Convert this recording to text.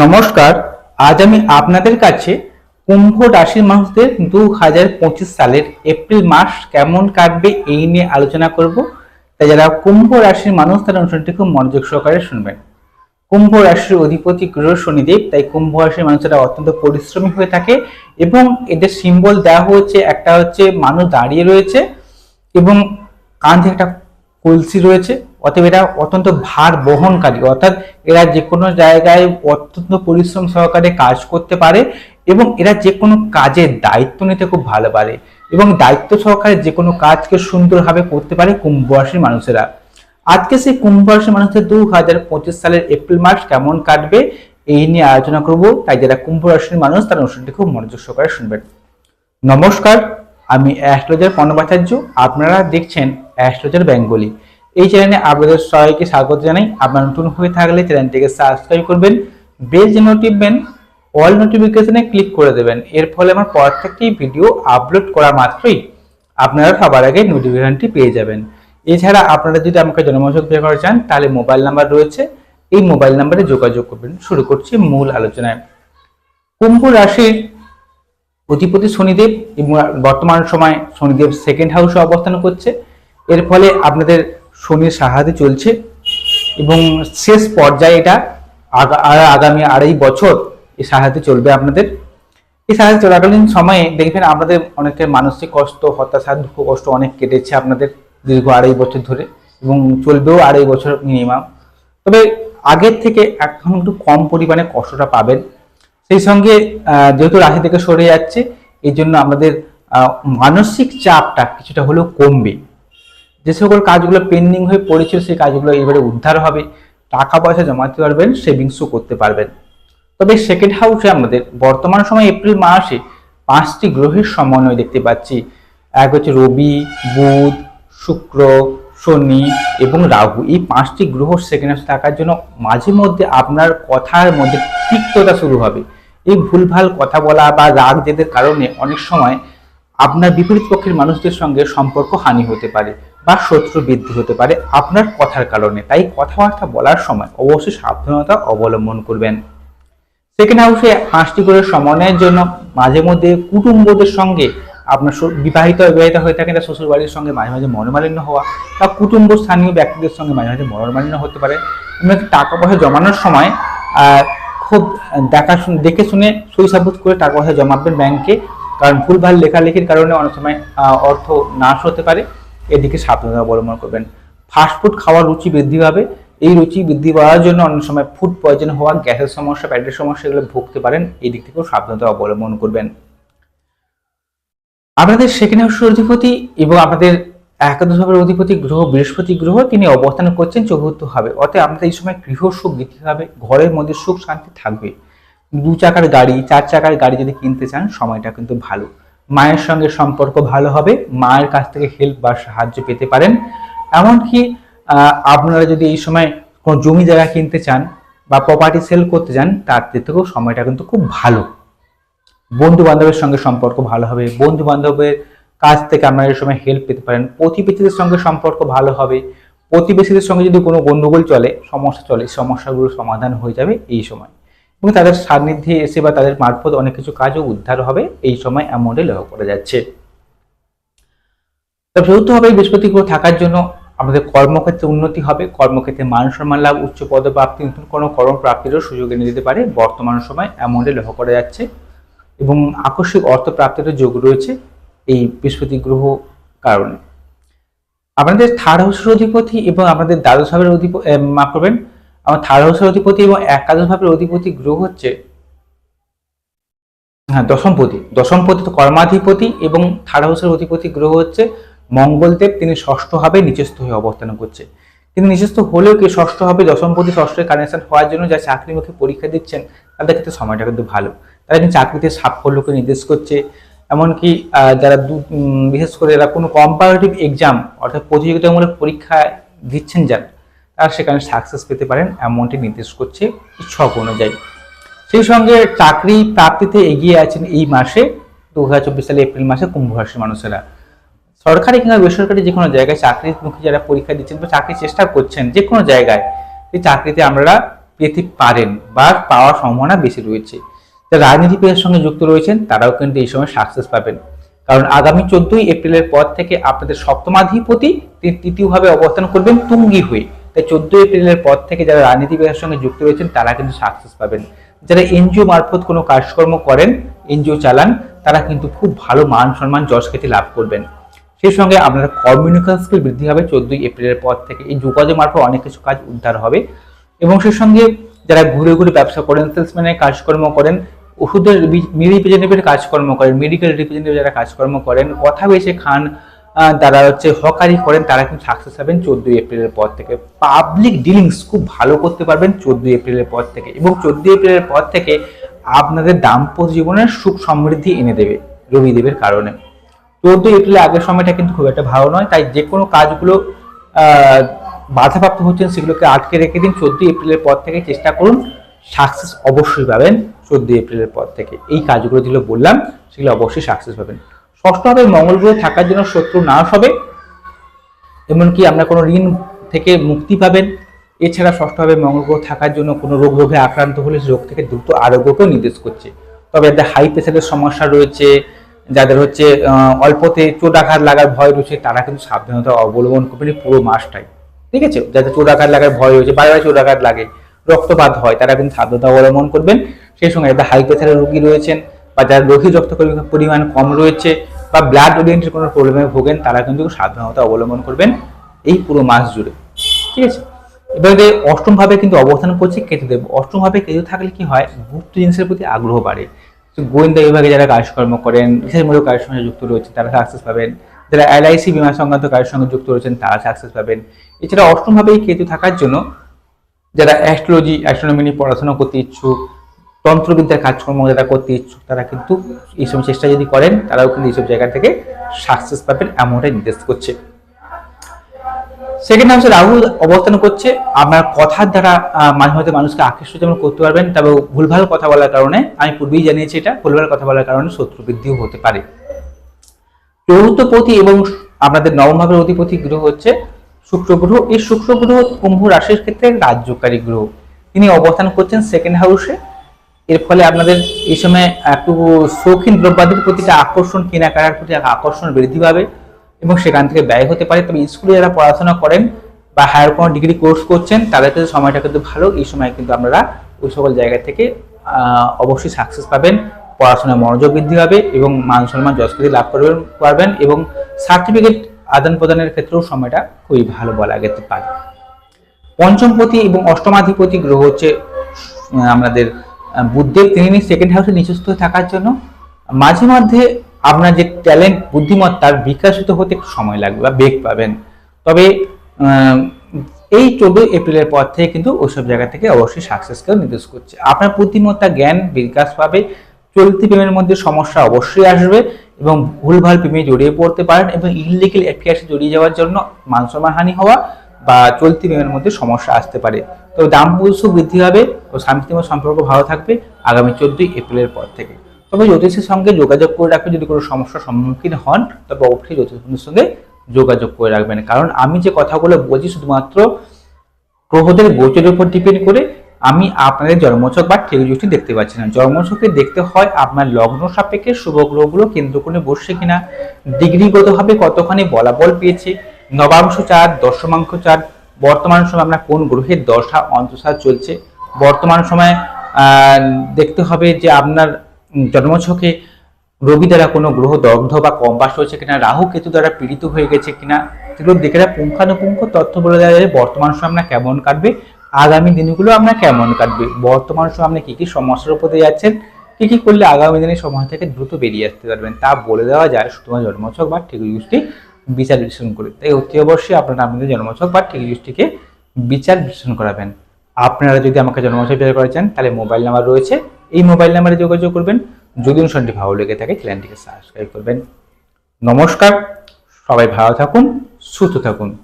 নমস্কার, আজ আমি আপনাদের কাছে কুম্ভ রাশির মানুষদের দু হাজার পঁচিশ সালের এপ্রিল মাস কেমন কাটবে এই নিয়ে আলোচনা করব। তাই যারা কুম্ভ রাশির মানুষ, তারা অনুষ্ঠানটি খুব মনোযোগ সহকারে শুনবেন। কুম্ভ রাশির অধিপতি গ্রহ শনিদেব, তাই কুম্ভ রাশির মানুষেরা অত্যন্ত পরিশ্রমী হয়ে থাকে এবং এদের সিম্বল দেওয়া হয়েছে, একটা হচ্ছে মানুষ দাঁড়িয়ে রয়েছে এবং কাঁধে একটা কলসি রয়েছে। অতএব এরা অত্যন্ত ভার বহনকারী। অর্থাৎ এরা যে কোনো জায়গায় অত্যন্ত পরিশ্রম সহকারে কাজ করতে পারে এবং এরা যে কোনো কাজের দায়িত্ব নিতে খুব ভালো পারে এবং দায়িত্ব সহকারে যে কোনো কাজকে সুন্দরভাবে করতে পারে কুম্ভ রাশির মানুষেরা। আজকে সেই কুম্ভ রাশির মানুষদের দু হাজার পঁচিশ সালের এপ্রিল মাস কেমন কাটবে এই নিয়ে আলোচনা করব। তাই যারা কুম্ভ রাশির মানুষ তারা অনুষ্ঠানটি খুব মনোযোগ সহকারে শুনবেন। নমস্কার, আমি অ্যাস্ট্রোলজার পর্ণবাচার্য। আপনারা দেখছেন অ্যাস্ট্রোলজার বেঙ্গলি। এই চ্যানেলে আপনাদের সবাইকে স্বাগত জানাই। আপনারা নতুন হয়ে থাকলে চ্যানেলটিকে সাবস্ক্রাইব করবেন, বেল যেন টিপবেন অল নোটিফিকেশনে ক্লিক করে দেবেন। এর ফলে আমার প্রত্যেকটি ভিডিও আপলোড করা মাত্রই আপনারা সবার আগে নোটিফিকেশনটি পেয়ে যাবেন। এছাড়া আপনারা যদি আমাকে জন্মসূত্র বের করা চান, তাহলে মোবাইল নাম্বার রয়েছে। এই মোবাইল নাম্বারে যোগাযোগ করবেন। শুরু করছি মূল আলোচনায়। কুম্ভ রাশির অধিপতি শনিদেব বর্তমান সময় শনিদেব সেকেন্ড হাউসে অবস্থান করছে। এর ফলে আপনাদের শনির সাহায্য চলছে এবং শেষ পর্যায়ে এটা আগামী আড়াই বছর এই সাহায্য চলবে আপনাদের। এই সাহায্য চলাকালীন সময়ে দেখবেন আপনাদের অনেকের মানসিক কষ্ট, হতাশা, দুঃখ, কষ্ট অনেক কেটেছে আপনাদের দীর্ঘ আড়াই বছর ধরে এবং চলবেও আড়াই বছর মিনিমাম তবে আগের থেকে এখন একটু কম পরিমাণে কষ্টটা পাবেন। সেই সঙ্গে যেহেতু রাশি থেকে সরে যাচ্ছে এই জন্য আমাদের মানসিক চাপটা কিছুটা হলেও কমবে। যে সকল কাজগুলো পেন্ডিং হয়ে পড়েছিল, সেই কাজগুলো এবারে উদ্ধার হবে। টাকা পয়সা জমাতে পারবেন সেভিংসও করতে পারবেন। তবে সেকেন্ড হাউসে আমাদের বর্তমান সময় এপ্রিল মাসে পাঁচটি গ্রহের সমন্বয় দেখতে পাচ্ছি। এক হচ্ছে রবি, বুধ, শুক্র, শনি এবং রাহু। এই পাঁচটি গ্রহ সেকেন্ড হাউসে থাকার জন্য মাঝে মধ্যে আপনার কথার মধ্যে তিক্ততা শুরু হবে। এই ভুলভাল কথা বলা বা রাগ জেদের কারণে অনেক সময় আপনার বিপরীত পক্ষের মানুষদের সঙ্গে সম্পর্ক হানি হতে পারে। বা শত্রু বৃদ্ধি হতে পারে আপনার কথার কারণে। তাই কথাবার্তা বলার সময় অবশ্যই সাবধানতা অবলম্বন করবেন। সেকেন্ড হাউসে পাঁচটি করে সমন্বয়ের জন্য মাঝে মধ্যে কুটুম্বদের সঙ্গে আপনার বিবাহিত বিবাহিত হয়ে থাকেন তার শ্বশুর বাড়ির সঙ্গে মাঝে মাঝে মনোমালিন্য হওয়া বা কুটুম্ব স্থানীয় ব্যক্তিদের সঙ্গে মাঝে মাঝে মনোমালিন্য হতে পারে। টাকা পয়সা জমানোর সময় খুব দেখা শুনে দেখে শুনে সই সাবুত করে টাকা পয়সা জমাবেন ব্যাংকে। কারণ ভুলভাল লেখালেখির কারণে অনেক সময় অর্থ নাশ হতে পারে। এদিকে সাবধানতা অবলম্বন করবেন। ফাস্টফুড খাওয়ার রুচি বৃদ্ধি পাবে। এই রুচি বৃদ্ধি পাওয়ার জন্য অনেক সময় ফুড পয়জন হওয়া, গ্যাসের সমস্যা, পেটের সমস্যা এগুলো ভুগতে পারেন। এই দিক থেকেও সাবধানতা অবলম্বন করবেন। আপনাদের সেকেন্ড হাউসের অধিপতি এবং আপনাদের একাদশ অধিপতি গ্রহ, বৃহস্পতি গ্রহ, তিনি অবস্থান করছেন চতুর্থ হবে অতএব আপনাদের এই সময় গৃহ সুখ বৃদ্ধি হবে ঘরের মধ্যে সুখ শান্তি থাকবে। দু চাকার গাড়ি, চার চাকার গাড়ি যদি কিনতে চান, সময়টা কিন্তু ভালো। মায়ের সঙ্গে সম্পর্ক ভালো হবে, মায়ের কাছ থেকে হেল্প বা সাহায্য পেতে পারেন। এমনকি আপনারা যদি এই সময় কোনো জমি জায়গা কিনতে চান বা প্রপার্টি সেল করতে চান তার থেকেও সময়টা কিন্তু খুব ভালো। বন্ধু বান্ধবের সঙ্গে সম্পর্ক ভালো হবে বন্ধু বান্ধবের কাছ থেকে আপনারা এই সময় হেল্প পেতে পারেন। প্রতিবেশীদের সঙ্গে সম্পর্ক ভালো হবে, প্রতিবেশীদের সঙ্গে যদি কোনো গন্ডগোল চলে, সমস্যা চলে সমস্যাগুলো সমাধান হয়ে যাবে এই সময়। এবং তাদের সান্নিধ্যে এসে বা তাদের মারফত অনেক কিছু কাজও উদ্ধার হবে, এই সময় এমনটাই লক্ষ্য করা যাচ্ছে। তবে যৌথভাবে বৃহস্পতি গ্রহ থাকার জন্য আমাদের কর্মক্ষেত্রে উন্নতি হবে, কর্মক্ষেত্রে মান সম্মান লাভ, উচ্চ পদপ্রাপ্তি নতুন কোনো কর্মপ্রাপ্তিরও সুযোগ এনে দিতে পারে, বর্তমান সময় এমনটাই লক্ষ্য করা যাচ্ছে। এবং আকস্মিক অর্থ প্রাপ্তির যোগ রয়েছে এই বৃহস্পতি গ্রহ কারণে। আপনাদের থার্ড হাউসের অধিপতি এবং আমাদের দ্বাদশ ভাবের অধিপতি মাফ করবেন আমার থার্ড হাউসের অধিপতি এবং একাদশ ভাবের অধিপতি গ্রহ হচ্ছে হ্যাঁ দশমপতি। দশমপতি তো কর্মাধিপতি এবং থার্ড হাউসের অধিপতি গ্রহ হচ্ছে মঙ্গলদেব, তিনি ষষ্ঠ হবে নিচস্থ হয়ে অবস্থান করছে। কিন্তু নিচস্থ হলেও কি ষষ্ঠ হবে দশমপতি ষষ্ঠের কানেকশন হওয়ার জন্য যা চাকরিমুখী পরীক্ষা দিচ্ছেন, তাদের ক্ষেত্রে সময়টা কিন্তু ভালো। তারা কিন্তু চাকরিতে সাফল্যকে নির্দেশ করছে, এমনকি যারা বিশেষ করে যারা কোনো কম্পারেটিভ এক্সাম অর্থাৎ প্রতিযোগিতামূলক পরীক্ষা দিচ্ছেন যারা তারা সেখানে সাকসেস পেতে পারেন এমনটি নির্দেশ করছে ছক অনুযায়ী। সেই সঙ্গে চাকরি প্রাপ্তিতে এগিয়ে আছেন এই মাসে দু হাজার চব্বিশ সালে এপ্রিল মাসে কুম্ভ রাশির মানুষেরা। সরকারি কিংবা বেসরকারি যে কোনো জায়গায় চাকরিমুখী যারা পরীক্ষা দিচ্ছেন বা চাকরির চেষ্টা করছেন যে কোনো জায়গায় সেই চাকরিতে আমরা পেতে পারেন বা পাওয়ার সম্ভাবনা বেশি রয়েছে। যারা রাজনীতি পেশার সঙ্গে যুক্ত রয়েছেন, তারাও কিন্তু এই সময় সাকসেস পাবেন। কারণ আগামী চোদ্দই এপ্রিলের পর থেকে আপনাদের সপ্তমাধিপতি তিনি তৃতীয়ভাবে অবস্থান করবেন তুঙ্গি হয়ে। তাই চোদ্দই এপ্রিলের পর থেকে যারা রাজনীতি পেশার সঙ্গে যুক্ত রয়েছেন, তারা কিন্তু সাকসেস পাবেন। যারা এনজিও মারফত কোনো কাজকর্ম করেন, এনজিও চালান, তারা কিন্তু খুব ভালো মান সম্মান, যশ খ্যাতি লাভ করবেন। সেই সঙ্গে আপনার কমিউনিকেশন স্কিল বৃদ্ধি হবে চোদ্দই এপ্রিলের পর থেকে। এই যোগাযোগ মারফত অনেক কিছু কাজ উদ্ধার হবে। এবং সেই সঙ্গে যারা ঘুরে ঘুরে ব্যবসা করেন সেলসম্যানের কাজকর্ম করেন, ওষুধের রিপ্রেজেন্টেটিভের কাজকর্ম করেন মেডিকেল রিপ্রেজেন্টেটিভ যারা কাজকর্ম করেন, কথা বেশি খান তারা হচ্ছে হকারি করেন, তারা কিন্তু সাকসেস হবেন চোদ্দই এপ্রিলের পর থেকে। পাবলিক ডিলিংস খুব ভালো করতে পারবেন চোদ্দই এপ্রিলের পর থেকে। এবং চোদ্দই এপ্রিলের পর থেকে আপনাদের দাম্পত্য জীবনের সুখ সমৃদ্ধি এনে দেবে রবিদেবের কারণে। চোদ্দই এপ্রিলে আগের সময়টা কিন্তু খুব একটা ভালো নয়, তাই যে কোনো কাজগুলো বাধাপ্রাপ্ত হচ্ছেন সেগুলোকে আটকে রেখে দিন। চোদ্দই এপ্রিলের পর থেকে চেষ্টা করুন সাকসেস অবশ্যই পাবেন চোদ্দই এপ্রিলের পর থেকে। এই কাজগুলো যেগুলো বললাম, সেগুলো অবশ্যই সাকসেস পাবেন। ষষ্ঠভাবে মঙ্গল গ্রহ থাকার জন্য শত্রু নাশ হবে, এমনকি আমরা কোনো ঋণ থেকে মুক্তি পাবেন। এছাড়া ষষ্ঠভাবে মঙ্গল গ্রহ থাকার জন্য কোনো রোগ রোগে আক্রান্ত হলে রোগ থেকে দ্রুত আরোগ্যকেও নির্দেশ করছে। তবে যাদের হাই প্রেশারের সমস্যা রয়েছে, যাদের হচ্ছে অল্পতে চোট আঘাত লাগার ভয় রয়েছে, তারা কিন্তু সাবধানতা অবলম্বন করবেন পুরো মাসটাই। ঠিক আছে? যাদের চোট আঘাত লাগার ভয় রয়েছে, বারে বারে চোট আঘাত লাগে, রক্তপাত হয়, তারা কিন্তু সাবধানতা অবলম্বন করবেন। সেই সঙ্গে যাদের হাই প্রেশারের রোগী রয়েছেন, বা যারা রোগীর রক্ত পরিমাণ কম রয়েছে বা ব্লাড ওরিয়েন্টেড কোনো প্রবলেমে ভোগেন, তারা কিন্তু সাবধানতা অবলম্বন করবেন এই পুরো মাস জুড়ে। ঠিক আছে? এবারে অষ্টম ভাবে কিন্তু অবস্থান করছে কেতুদেব। অষ্টম ভাবে কেতু থাকলে কি হয়? গুপ্ত জিনিসের প্রতি আগ্রহ বাড়ে। গোয়েন্দা বিভাগে যারা কাজকর্ম করেন বিশেষমূলক কাজের সঙ্গে যুক্ত রয়েছে, তারা সাকসেস পাবেন। যারা এলআইসি বিমা সংক্রান্ত কাজের সঙ্গে যুক্ত রয়েছেন, তারা সাকসেস পাবেন। এছাড়া অষ্টম ভাবে এই কেতু থাকার জন্য যারা অ্যাস্ট্রোলজি অ্যাস্ট্রোনমি নিয়ে পড়াশোনা করতে ইচ্ছুক তন্ত্রবিদ্যার কাজকর্ম যারা করতে ইচ্ছুক, তারা কিন্তু এইসব চেষ্টা যদি করেন, তারাও কিন্তু এইসব জায়গা থেকে সাকসেস পাবেন এমনটাই নির্দেশ করছে। সেকেন্ড হাউসে রাহু অবস্থান করছে। আপনার কথার দ্বারা মাঝে মাঝে মানুষকে আকৃষ্ট যেমন করতে পারবেন তবে ভুলভাল কথা বলার কারণে, আমি পূর্বেই জানিয়েছি এটা, ভুলভাল কথা বলার কারণে শত্রু বৃদ্ধিও হতে পারে। চতুর্থ পতি এবং আপনাদের নবম ভাবের অধিপতি গ্রহ হচ্ছে শুক্র গ্রহ। এই শুক্র গ্রহ কুম্ভ রাশির ক্ষেত্রে রাজ্যকারী গ্রহ। তিনি অবস্থান করছেন সেকেন্ড হাউসে এর ফলে আপনাদের এই সময় একটু শৌখিন দ্রব্যাদির প্রতি একটা আকর্ষণ কেনাকাটার প্রতি আকর্ষণ বৃদ্ধি পাবে এবং সেখান থেকে ব্যয় হতে পারে। তবে স্কুলে যারা পড়াশোনা করেন বা হায়ার কোনো ডিগ্রি কোর্স করছেন, তাদের ক্ষেত্রে সময়টা কিন্তু ভালো। এই সময় কিন্তু আপনারা ওই সকল জায়গা থেকে অবশ্যই সাকসেস পাবেন, পড়াশোনায় মনোযোগ বৃদ্ধি হবে এবং মান সম্মান যশকৃতি লাভ করবেন, পারবেন এবং সার্টিফিকেট আদান প্রদানের ক্ষেত্রেও সময়টা খুবই ভালো বলা যেতে পারে। পঞ্চমপতি এবং অষ্টমাধিপতি গ্রহ হচ্ছে আমাদের বুদ্ধের তিনি সেকেন্ড হাউসে নিচস্থ থাকার জন্য, মাঝে মধ্যে আপনার যে ট্যালেন্ট বুদ্ধিমত্তার বিকাশিত হতে সময় লাগবে বা বেগ পাবেন। তবে এই চোদ্দই এপ্রিলের পর থেকে কিন্তু ওইসব জায়গা থেকে অবশ্যই সাকসেসকেও নির্দেশ করছে। আপনার বুদ্ধিমত্তা, জ্ঞান, বিকাশ পাবে। চলতি প্রেমের মধ্যে সমস্যা অবশ্যই আসবে এবং ভুলভাল প্রেমে জড়িয়ে পড়তে পারেন এবং ইলিগেল অ্যাফেয়ার্সে জড়িয়ে যাওয়ার জন্য মান সম্মান হানি হওয়া বা চলতি প্রেমের মধ্যে সমস্যা আসতে পারে। তো দাম্পত্য বৃদ্ধি হবে ও স্বামী সম্পর্ক ভালো থাকবে আগামী চোদ্দই এপ্রিলের পর থেকে। তবে জ্যোতিষের সঙ্গে যোগাযোগ করে রাখবেন যদি কোনো সমস্যার সম্মুখীন হন, তবে অবশ্যই জ্যোতিষের সঙ্গে যোগাযোগ করে রাখবেন। কারণ আমি যে কথাগুলো বলছি শুধুমাত্র গ্রহদের গোচরের উপর ডিপেন্ড করে, আমি আপনাদের জন্মছক বা টেলিযোগটি দেখতে পাচ্ছি না। জন্মছকে দেখতে হয় আপনার লগ্ন সাপেক্ষে শুভ গ্রহগুলো কেন্দ্র করে বসছে কিনা, ডিগ্রিগতভাবে কতখানি বলাবল পেয়েছে, নবাংশ চার দশমাংশ চার বর্তমান সময় আপনার কোন গ্রহের দশা অন্তঃসা চলছে? বর্তমান সময়ে দেখতে হবে যে আপনার জন্মছকে রবি দ্বারা কোনো গ্রহ দগ্ধ বা কম্পাস হয়েছে কিনা, রাহু কেতু দ্বারা পীড়িত হয়ে গেছে কিনা সেগুলো দেখে পুঙ্খানুপুঙ্খ তথ্য বলে দেওয়া যায় বর্তমান সময় আপনার কেমন কাটবে, আগামী দিনগুলো আপনার কেমন কাটবে, বর্তমান সময় আপনি কী কী সমস্যার উপর যাচ্ছেন, কী কী করলে আগামী দিনের সময় থেকে দ্রুত বেরিয়ে আসতে পারবেন, তা বলে দেওয়া যায় শুধুমাত্র জন্মছক বা ঠিক বিচার বিশ্লেষণ করি। তাই অতি অবশ্যই আপনারা আপনাদের জন্মছক বা ঠিক বিচার বিশ্লেষণ করাবেন। আপনারা যদি আমাকে জন্মছক বিচার করা চান তাহলে মোবাইল নাম্বার রয়েছে। এই মোবাইল নাম্বারে যোগাযোগ করবেন। যদি অনুষ্ঠানটি ভালো লেগে থাকে, চ্যানেলটিকে সাবস্ক্রাইব করবেন। নমস্কার। সবাই ভালো থাকুন, সুস্থ থাকুন।